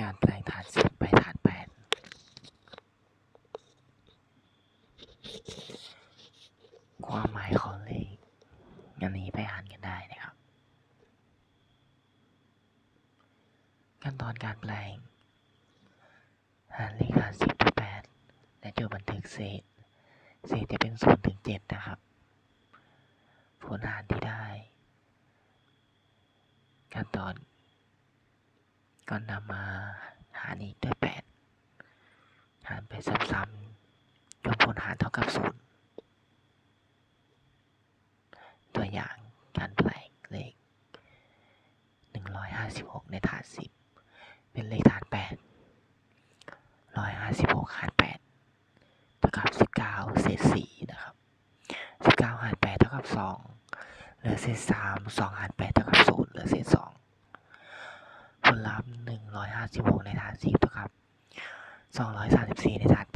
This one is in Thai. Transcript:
การแปลงฐานสิบไปฐานแปดความหมายของเลขอันนี้ไปอ่านกันได้นะครับ ขั้นตอนการแปลง หารเลขหารสิบไปแปดและจดบันทึกเศษ เศษจะเป็นศูนย์ถึงเจ็ดนะครับ ผลหารที่ได้ ขั้นตอน ก็นำมาหารอีกด้วยแปดหารไปซ้ำๆจนผลหารเท่ากับศูนย์ตัวอย่างการแปลงเลขหนึ่งร้อยห้าสิบหกในฐานสิบเป็นเลขฐานแปดร้อยห้าสิบหกหารแปดเท่ากับสิบเก้าเศษสี่นะครับสิบเก้าหารแปดเท่ากับสองเหลือเศษสามสองหารแปดเท่ากับ 256 ในฐาน 10 เท่ากับ 234 ในฐาน